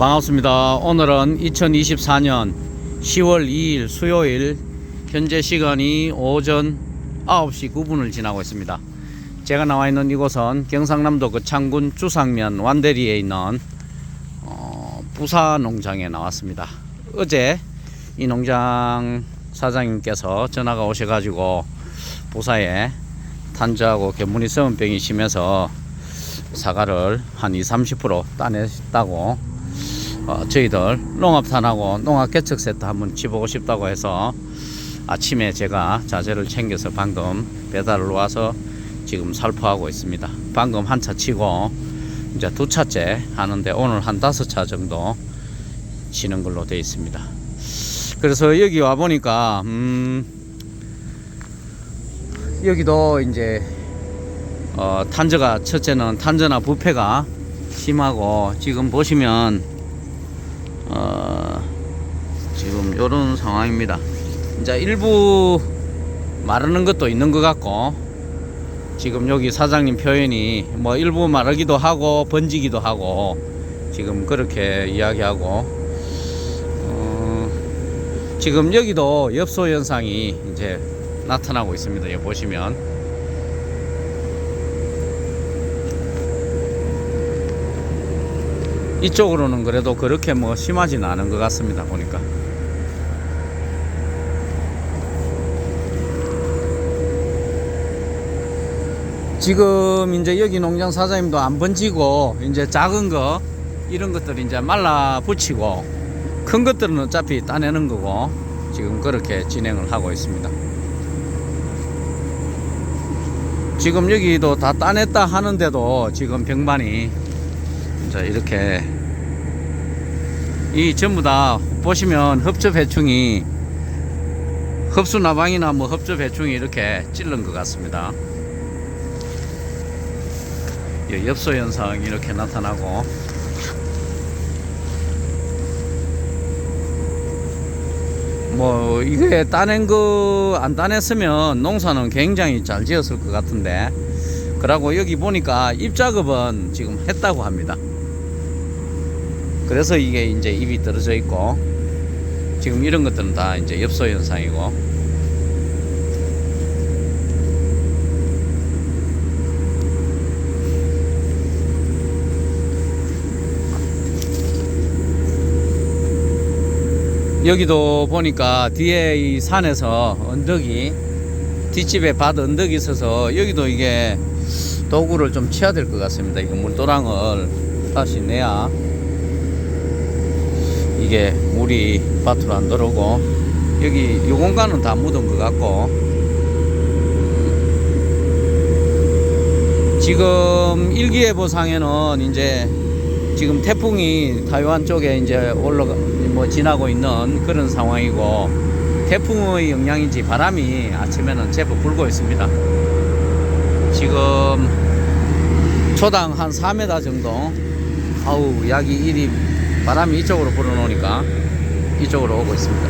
반갑습니다. 오늘은 2024년 10월 2일 수요일 현재 시간이 오전 9시 9분을 지나고 있습니다. 제가 나와 있는 이곳은 경상남도 거창군 주상면 완대리에 있는 어, 부사 농장에 나왔습니다. 어제 이 농장 사장님께서 전화가 오셔가지고 부사에 탄저하고 견문이 썩은 병이 심해서 사과를 한 2, 30% 따냈다고 어, 저희들 농업탄하고 농업개척 세트 한번 치보고 싶다고 해서 아침에 제가 자재를 챙겨서 방금 배달을 와서 지금 살포하고 있습니다. 방금 한 차 치고 이제 두 차째 하는데 오늘 한 다섯 차 정도 치는 걸로 되어 있습니다. 그래서 여기 와 보니까 음 여기도 이제 어, 탄저가 첫째는 탄저나 부패가 심하고 지금 보시면 어, 지금 요런 상황입니다. 이제 일부 마르는 것도 있는 것 같고 지금 여기 사장님 표현이 뭐 일부 마르기도 하고 번지기도 하고 지금 그렇게 이야기하고 어, 지금 여기도 엽소 현상이 이제 나타나고 있습니다. 여기 보시면 이쪽으로는 그래도 그렇게 뭐 심하지는 않은 것 같습니다. 보니까. 지금 이제 여기 농장 사장님도 안 번지고 이제 작은 거 이런 것들 이제 말라 붙이고 큰 것들은 어차피 따내는 거고 지금 그렇게 진행을 하고 있습니다. 지금 여기도 다 따냈다 하는데도 지금 병반이 자 이렇게 이 전부 다 보시면 흡접 해충이 흡수 나방이나 뭐 흡접 해충이 이렇게 찔른 것 같습니다. 이 엽소 현상 이렇게 나타나고. 뭐 이게 따낸 거 안 따냈으면 농사는 굉장히 잘 지었을 것 같은데. 그러고 여기 보니까 입 작업은 지금 했다고 합니다. 그래서 이게 이제 입이 떨어져 있고 지금 이런 것들은 다 이제 엽소 현상이고 여기도 보니까 뒤에 이 산에서 언덕이 뒷집에 밭 언덕이 있어서 여기도 이게 도구를 좀 쳐야 될 것 같습니다. 이거 물도랑을 다시 내야 이게 물이 밭으로 안 들어오고 여기 요 공간은 다 묻은 것 같고 지금 일기예보상에는 이제 지금 태풍이 타이완 쪽에 이제 올라가 뭐 지나고 있는 그런 상황이고 태풍의 영향인지 바람이 아침에는 제법 불고 있습니다. 지금 초당 한 4m 정도 아우 약이 일이 바람이 이쪽으로 불어놓으니까 이쪽으로 오고 있습니다.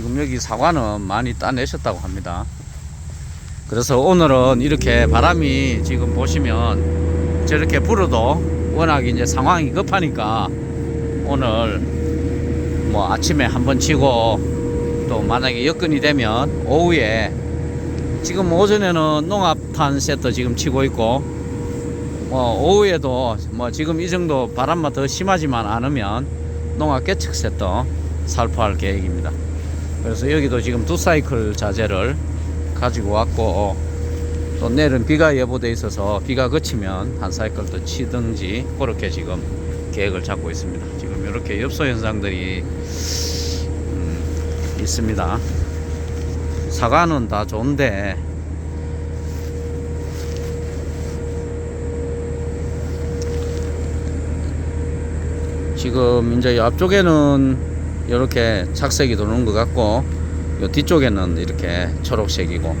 지금 여기 사과는 많이 따내셨다고 합니다. 그래서 오늘은 이렇게 바람이 지금 보시면 저렇게 불어도 워낙 이제 상황이 급하니까 오늘 뭐 아침에 한번 치고 또 만약에 여건이 되면 오후에 지금 오전에는 농압탄 세트 지금 치고 있고 뭐 오후에도 뭐 지금 이 정도 바람만 더 심하지만 않으면 농압 개척 세트 살포할 계획입니다. 그래서 여기도 지금 두 사이클 자재를 가지고 왔고 또 내일은 비가 예보돼 있어서 비가 그치면 한 사이클 더 치든지 그렇게 지금 계획을 잡고 있습니다. 지금 이렇게 엽소 현상들이 음, 있습니다. 사과는 다 좋은데 지금 이제 이 앞쪽에는 이렇게 착색이 도는 것 같고 요 뒤쪽에는 이렇게 초록색이고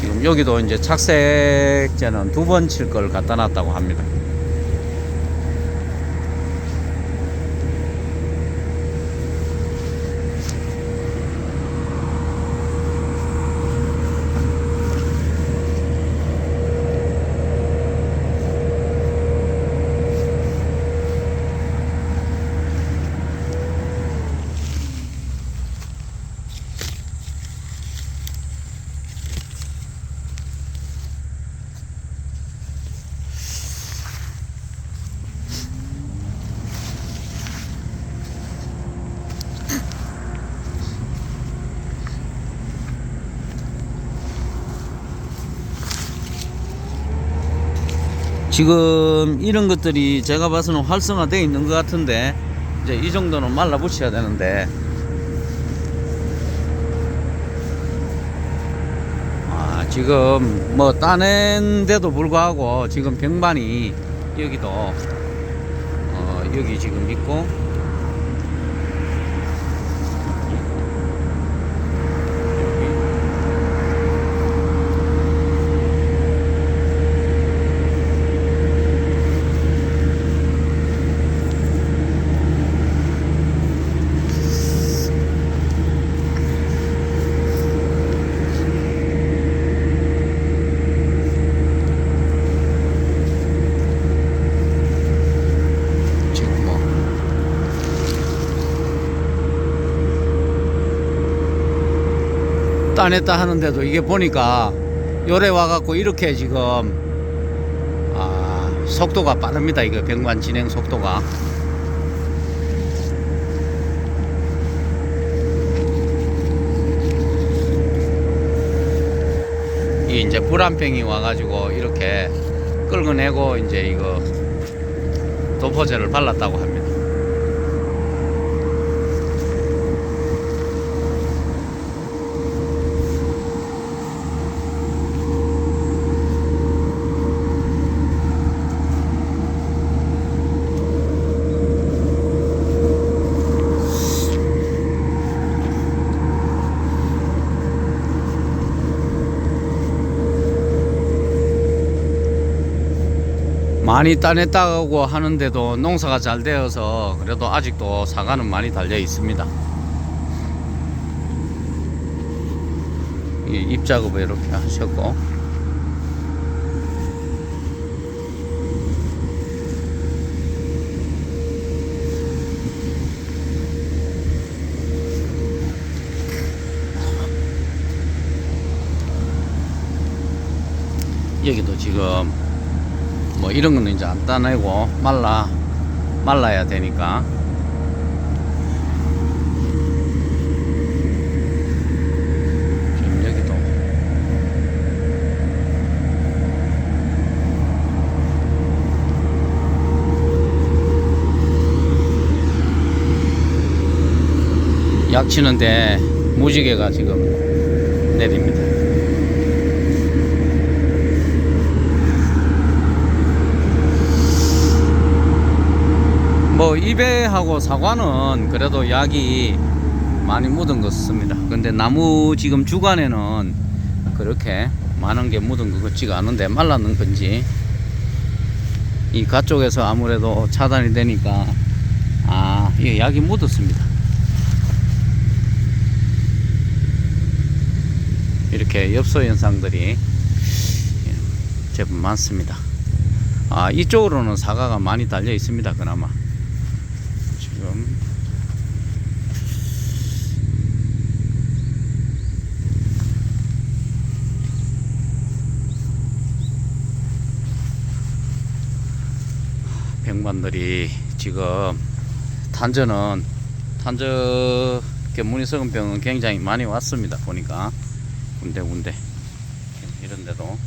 지금 여기도 이제 착색제는 두 번 칠 걸 갖다 놨다고 합니다. 지금 이런 것들이 제가 봐서는 활성화되어 있는 것 같은데 이제 이 정도는 말라 붙여야 되는데. 아 지금 뭐 따낸데도 불구하고 지금 병반이 여기도 어 여기 지금 있고 여기 지금 뭐 따냈다 하는데도 이게 보니까 요래 와갖고 이렇게 지금 아 속도가 빠릅니다 이거 병관 진행 속도가 이 이제 불안병이 와가지고 이렇게 끌어내고 이제 이거 도포제를 발랐다고 합니다. 많이 따냈다고 하는데도 농사가 잘 되어서 그래도 아직도 사과는 많이 달려 있습니다. 이 입작업을 이렇게 하셨고 여기도 지금 뭐 이런 거는 이제 안 따내고 말라 말라야 되니까 지금 여기도 약 치는데 무지개가 지금 내립니다. 뭐 이배하고 사과는 그래도 약이 많이 묻은 것 같습니다. 근데 나무 지금 주간에는 그렇게 많은 게 묻은 것 같지가 않은데 말랐는 건지 이 가쪽에서 아무래도 차단이 되니까 아 이게 약이 묻었습니다. 이렇게 엽소 현상들이 제법 많습니다. 아 이쪽으로는 사과가 많이 달려 있습니다. 그나마. 지금. 병반들이 지금 탄저는 탄저 견문이 병은 굉장히 많이 왔습니다 보니까. 군데군데. 이런데도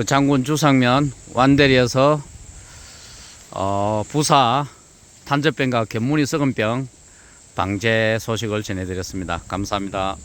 그 장군 주상면 완대리에서 어, 부사 탄저병과 견문이 썩은 병 방제 소식을 전해드렸습니다. 감사합니다.